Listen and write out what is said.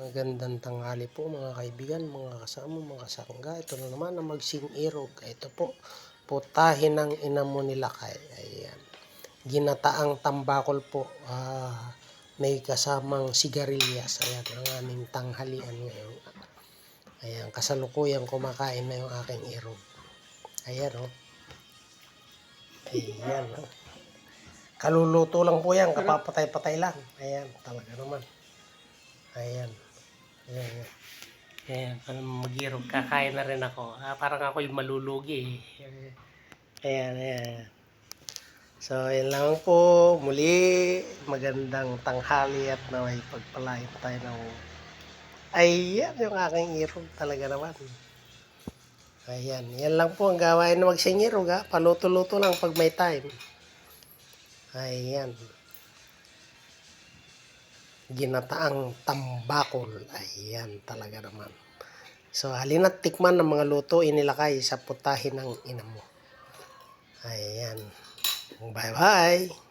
Magandang tanghali po mga kaibigan, mga kasama, mga kasangga. Ito na naman ang magsing irog. Ito po, putahin ng ina mo nila kay. Ayan. Ginataang tambakol po. Ah, may kasamang sigarilyas. Ayan, ang aming tanghalian ngayon. Ayan, kasalukuyang kumakain na yung aking irog. Ayan, oh. Ayan, oh. Kaluluto lang po yan, kapapatay-patay lang. Ayan, talaga naman. Ayan. Ayan. Ayan. Parang mag-irog. Kakain na rin ako. Ah, parang ako yung malulugi. eh. Ayan, ayan. So, ayan lang po. Muli, magandang tanghali at naway pagpalain tayo ng... Ayan, yung aking irog talaga naman. Ayan, yan lang po ang gawain na magsing irog ha. Paluto-luto lang pag may time. Ayan ginataang tambakol. Ayan talaga naman. So, halina't tikman ng mga luto inilakay sa putahin ng ina mo. Ayan. Bye-bye.